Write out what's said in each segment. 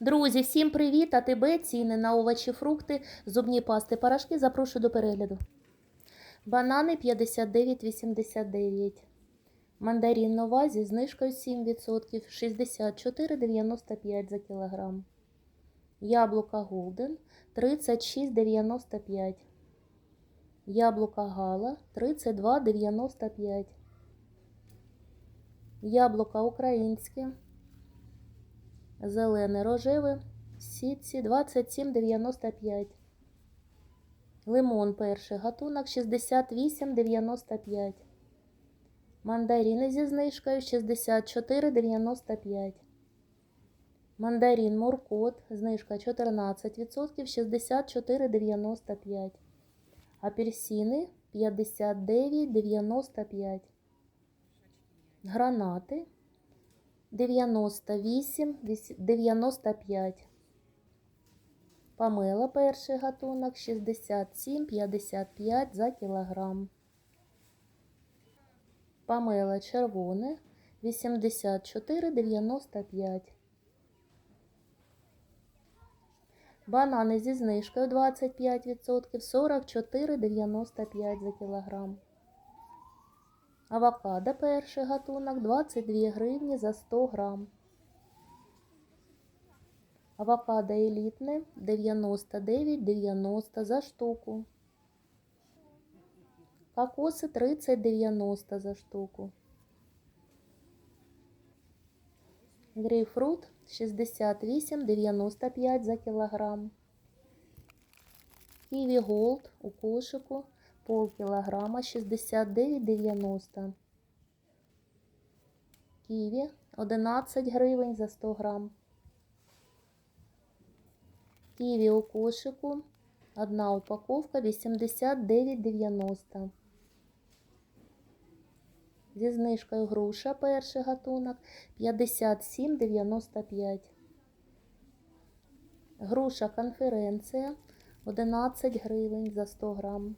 Друзі, всім привіт! АТБ, ціни на овочі, фрукти, зубні пасти, порошки. Запрошую до перегляду. Банани 59,89. Мандарин нова зі знижкою 7%, 64,95 за кілограм. Яблука Голден 36,95. Яблука Гала 32,95. Яблука українське. Зелене рожеве сітці 27,95. Лимон перший гатунок 68,95. Мандарини зі знижкою 64,95. Мандарин Муркот, знижка 14%, 64,95. Апельсини 59,95. Гранати 98, 95. Памела перший гатунок 67,55 за кілограм. Памела червоне 84,95. Банани зі знижкою 25%, 44,95 за кілограм. Авокадо перший гатунок 22 гривні за 100 грам. Авокадо елітне 99,90 за штуку. Кокоси 30,90 за штуку. Грейпфрут 68,95 за кілограм. Ківі Голд у кошику пол кілограма 69,90. Ківі 11 гривень за 100 грам. Ківі у кошику. Одна упаковка 89,90. Зі знижкою груша перший гатунок 57,95. Груша конференція 11 гривень за 100 грам.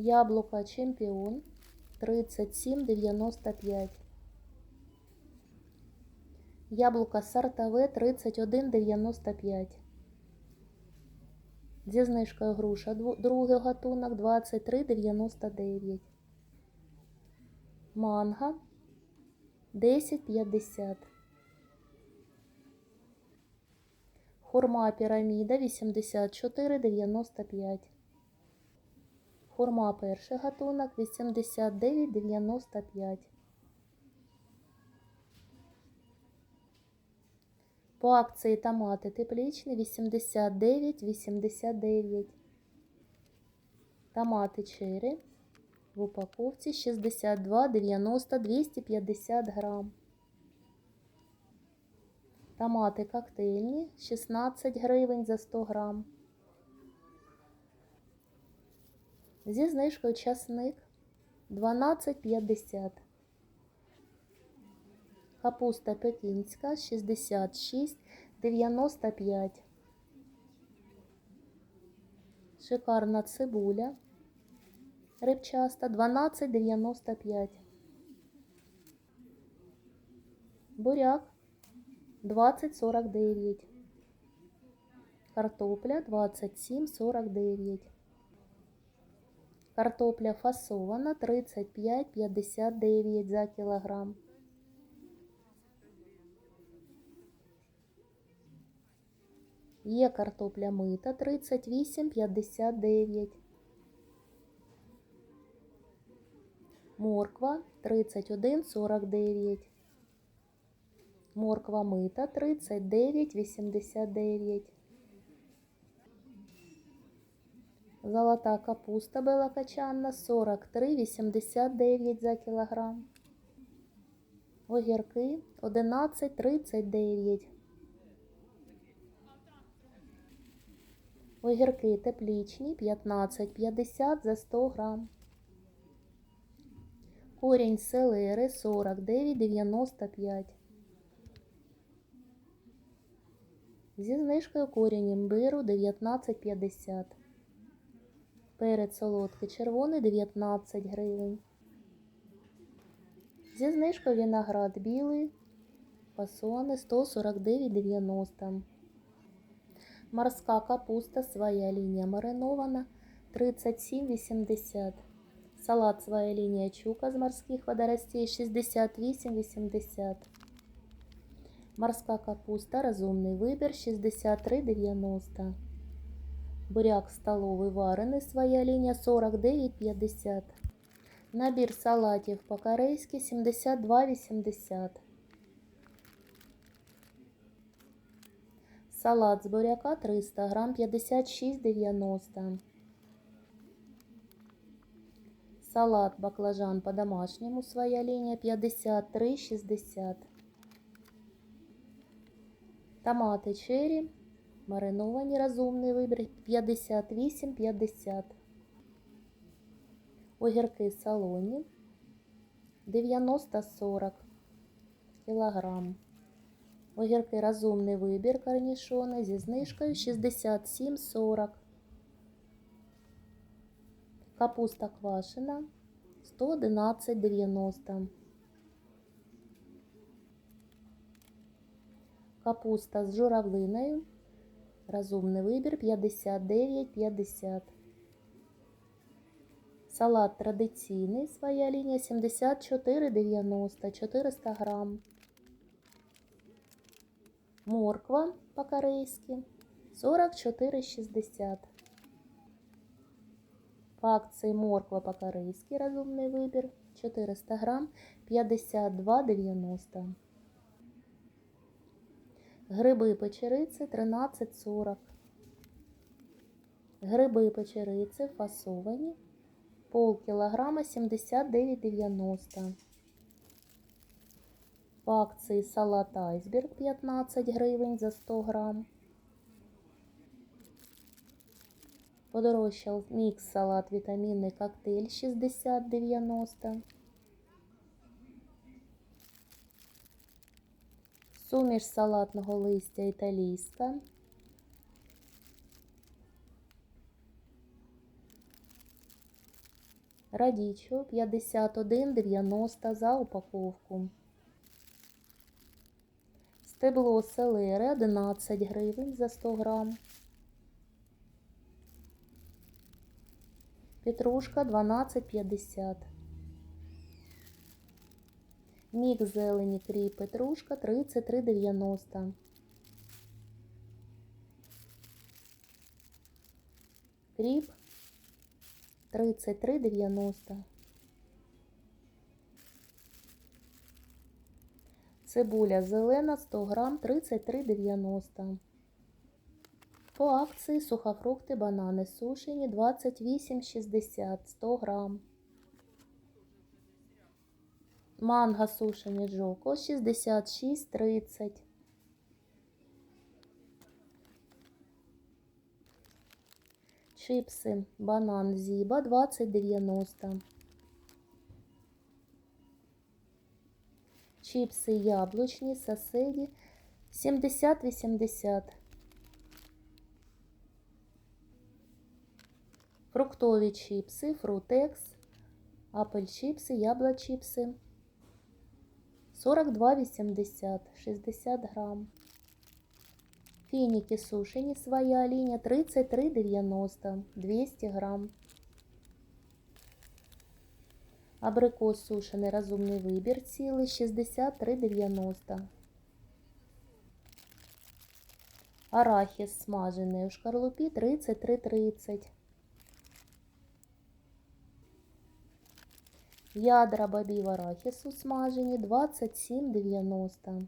Яблука чемпіон 37,95. Яблука сортове 31,95. Зі знижкою груша другий гатунок 23,99. Манго 10,50. Хурма піраміда 84,95. Хурма перший гатунок 89,95. По акції томати теплічні 89,89. Томати черри в упаковці 62,90 250 грам. Томати коктейльні 16 гривень за 100 грам. Зі знижкою часник 12,50. Капуста пекінська 66,95. Шикарна цибуля. Рибчаста 12,95. Буряк 20,49. Картопля 27,49. Картопля фасована 35,59 за кілограм. Є картопля мита 38,59. Морква 31,49. Морква мита 39,89. Золота капуста белокачанна 43,89 за кілограм. Огірки 11,39. Огірки теплічні 15,50 за 100 грам. Корінь селери 49,95. Зі знижкою корінь імбиру 19,50. Перець солодкий червоний 19 гривень. Зі знижкою виноград білий фасони 149,90. Морська капуста, своя лінія маринована 37,80. Салат своя лінія чука з морських водоростей 68,80. Морська капуста, розумний вибір 63,90. Буряк столовий варений, своя лінія 49,50. Набір салатів по-корейськи 72,80. Салат з буряка 300 грам 56,90. Салат баклажан по-домашньому, своя лінія 53,60. Томати черрі, мариновані, розумний вибір 58,50. Огірки салоні 90-40 кілограм. Огірки розумний вибір корнішони зі знижкою 67,40. Капуста квашена 111,90. Капуста з журавлиною. Розумний вибір 59,50. Салат традиційний, своя лінія 74,90, 400 грам. Морква по-корейськи 44,60. По акції морква по-корейськи розумний вибір 400 грам 52,90. Гриби печериці 13,40. Гриби печериці фасовані пол кілограма 79,90. По акції салат айсберг 15 гривень за 100 грам. Подорожчав мікс салат вітамінний коктейль 60,90. Суміш салатного листя італійська. Радічо 51,90 за упаковку. Стебло селери 11 гривень за 100 грам. Петрушка 12,50. Мікс зелені кріп петрушка 33,90. Кріп 33,90. Цибуля зелена 100 грам 33,90. По акції сухофрукти банани сушені 28,60 100 грам. Манго сушені жоко 66,30. Чипси банан зіба 20,90. Чипси яблучні соседі 70-80. Фруктові чипси, фрутекс, апель чипси, ябло чипси 42,80, 60 грам. Фіники сушені, своя лінія 33,90, 200 грам. Абрикос сушений розумний вибір цілий 63,90. Арахіс смажений у шкарлупі 33,30. Ядра бобів арахісу смажені 27,90.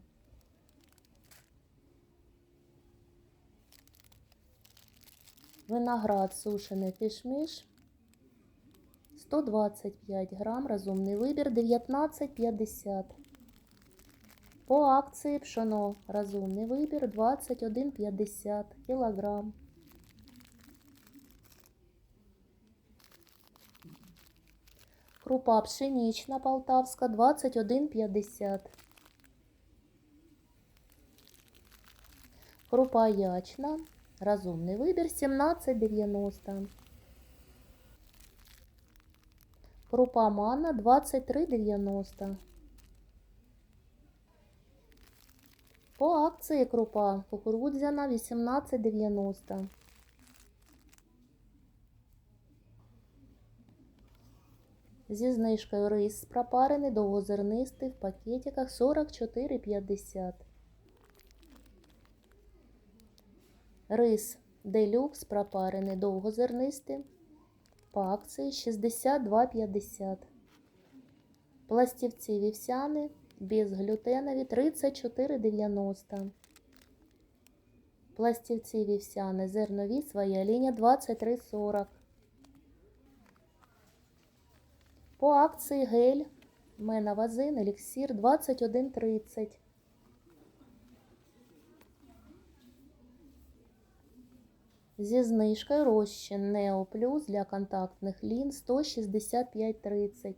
Виноград сушений кишмиш 125 грам, розумний вибір 19,50. По акції пшоно розумний вибір 21,50 кілограм. Крупа пшенична полтавська 21,50. Крупа ячна. Розумний вибір 17,90. Крупа манна 23,90. По акції крупа кукурудзяна 18,90. Зі знижкою рис пропарений довгозернистий в пакетиках 44,50. Рис делюкс пропарений довгозернистий по акції 62,50. Пластівці вівсяни безглютенові 34,90. Пластівці вівсяни зернові своя лінія 23,40. По акції гель Менавазин еліксір 21,30. Зі знижкою розчин Нео Плюс для контактних лінз 165,30.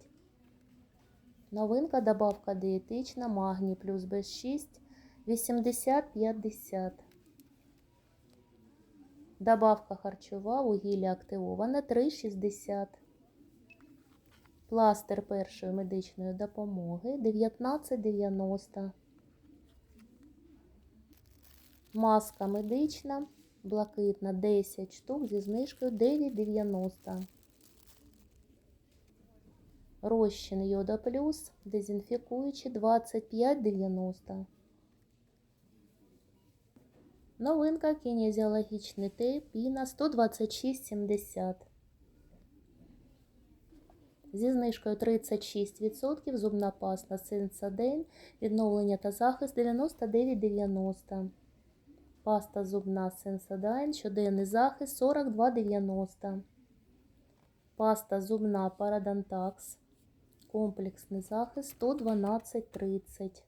Новинка добавка дієтична магній плюс B6 80,50. Добавка харчова вугілля активоване 3,60. Пластир першої медичної допомоги 19,90. Маска медична блакитна 10 штук зі знижкою 9,90. Розчин Йода Плюс дезінфікуючий 25,90. Новинка кінезіологічний тейп Піна 126,70. Зі знижкою 36% зубна паста Сенсадейн, відновлення та захист 99,90. Паста зубна Сенсадайн, щоденний захист 42,90. Паста зубна Парадонтакс, комплексний захист 112,30.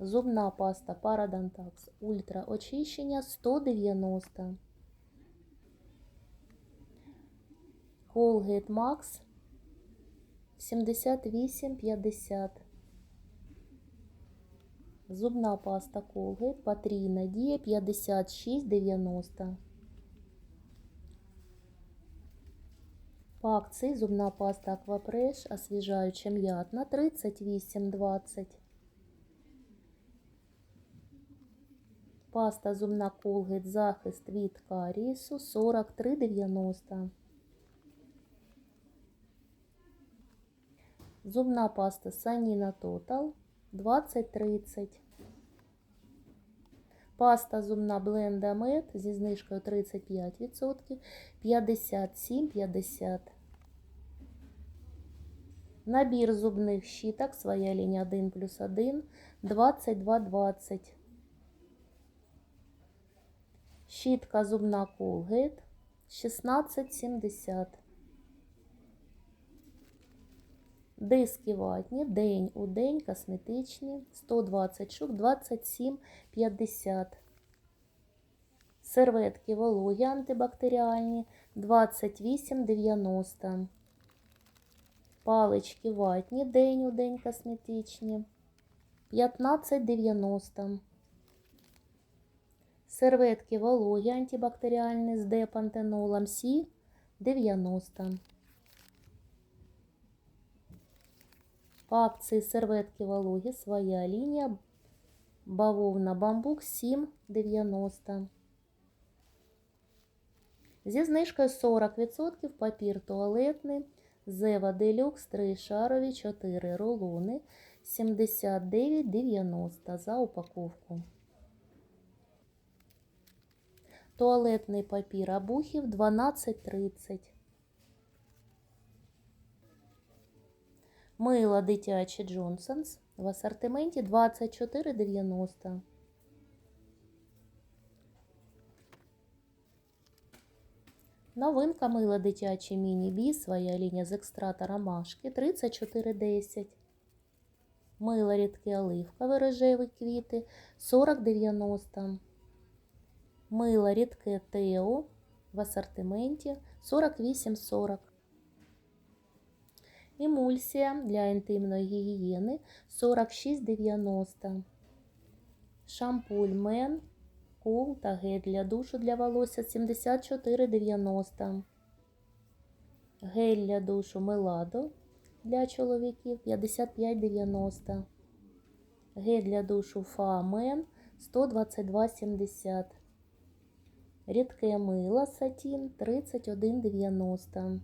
Зубна паста Парадонтакс Ультра очищення 190. Colgate Max 78,50. Зубна паста Colgate потрійна дія 56,90. По акції зубна паста Aquapresh освіжаюча м'ятна 38,20. Паста зубна Colgate захист від карісу 43,90. Зубна паста Sanina Total 20,30. Паста зубна Бленда Мед зі знижкою 35%, 57,50. Набір зубних щіток, своя лінія 1 плюс 1, 22,20. Щітка зубна Colgate 16,70. Диски ватні, день у день, косметичні, 120 штук, 27,50. Серветки вологі антибактеріальні, 28,90. Палички ватні, день у день, косметичні, 15,90. Серветки вологі антибактеріальні з депантенолом Сі, 90. По акції серветки вологі своя лінія бавовна бамбук 7,90. Зі знижкою 40% папір туалетний Зева Делюкс 3 шарові 4 рулони 79,90 за упаковку. Туалетний папір Абухів 12,30. Мило дитяче Джонсонс в асортименті 24,90. Новинка мило дитяче міні-бі, своя лінія з екстрата ромашки 34,10. Мило рідке оливкове рожеві квіти 40,90. Мило рідке Тео в асортименті 48,40. Емульсія для інтимної гігієни 46,90. Шампуль Мен, кул та гель для душу для волосся 74,90. Гель для душу Меладо для чоловіків 55,90. Гель для душу Фамен 122,70. Рідке мило сатін 31,90.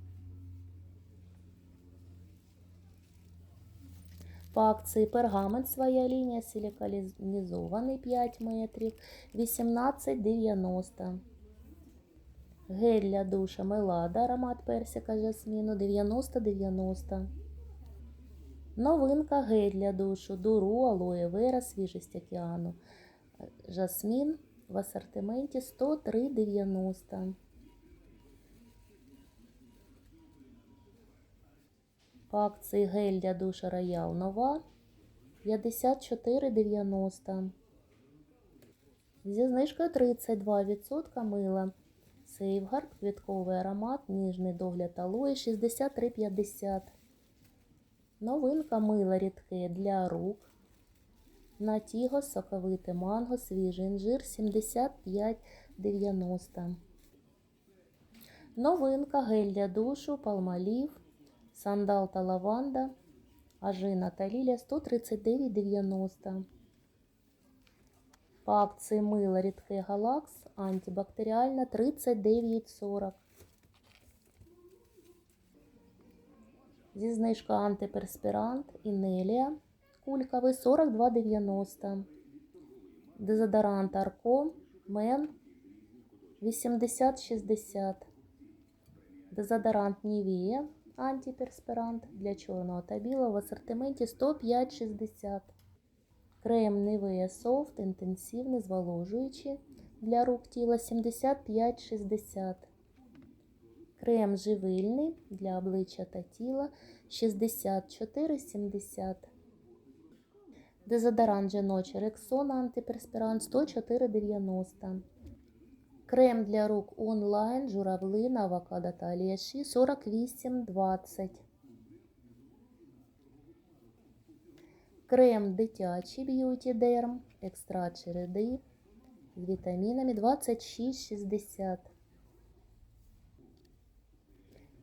По акції пергамент своя лінія силікалізований 5 метрів 18,90. Гель для душа Мелада, аромат персика жасміну 90,90. Новинка гель для душу Дуру, алоє вера, свіжість океану. Жасмін в асортименті 103,90. Акції гель для душа Роял Нова 54,90. Зі знижкою 32% мила. Сейфгард, квітковий аромат, ніжний догляд алої 63,50. Новинка мила рідке для рук. Натіго, соковите манго, свіжий інжир 75,90. Новинка гель для душу, палмалів, сандал та лаванда, ажина та лілія 139,90. По акції мила рідке галакс, антибактеріальна 39,40. Зі знижка антиперспірант Інелія кульковий 42,90. Дезодорант Арко Мен 80,60. Дезодорант Нівія антиперспірант для чорного та білого в асортименті 105,60. Крем Nivea Soft інтенсивний зволожуючий для рук тіла 75,60. Крем живильний для обличчя та тіла 64,70. Дезодорант жіночий Рексона антиперспірант 104,90. Крем для рук онлайн журавлина, авокадо та аліаші 48,20. Крем дитячий б'юті дерм, екстракт череди з вітамінами 26,60.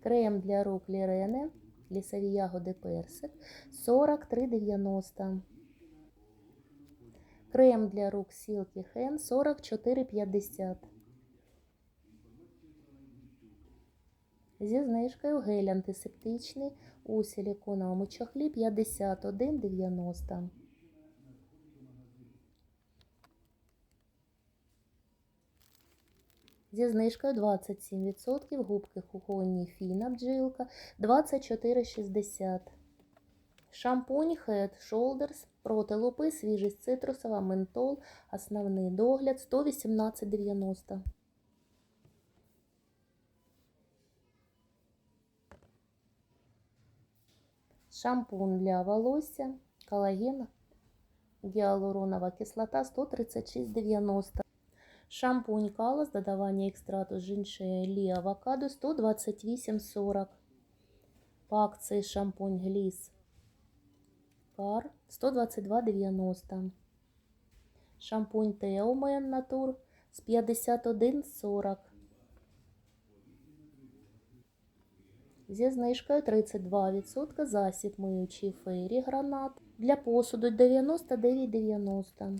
Крем для рук Лірене, лісові ягоди персик 43,90. Крем для рук Silky Hand 44,50. Зі знижкою гель антисептичний у силіконовому чохлі 51,90. Зі знижкою 27% губки кухонні Фіна бджилка 24,60. Шампунь Head Shoulders проти лупи, свіжість цитрусова, ментол, основний догляд 118,90. Шампунь для волосся, колаген, гіалуронова кислота 136,90. Шампунь Кала з додавання екстрату жіншелі авокадо 128,40. По акції шампунь Гліс Кар 122,90. Шампунь Тео Мен Натур з 51,40. Зі знижкою 32% засіб миючий фейрі гранат для посуду 99,90.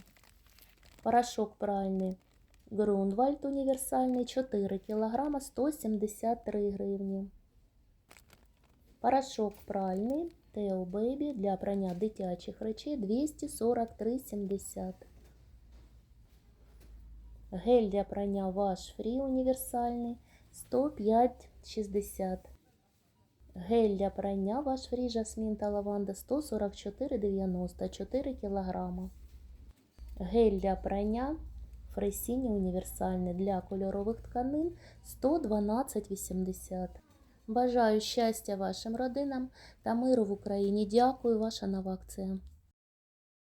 Порошок пральний Грунвальд універсальний 4 кг 173 гривні. Порошок пральний Тео Бейбі для прання дитячих речей 243,70. Гель для прання Ваш Фрі універсальний 105,60. Гель для прання Ваш Фрі Жасмін та лаванда 144,94 кг. Гель для прання Фресіні універсальний для кольорових тканин 112,80. Бажаю щастя вашим родинам та миру в Україні. Дякую, ваша нова акція.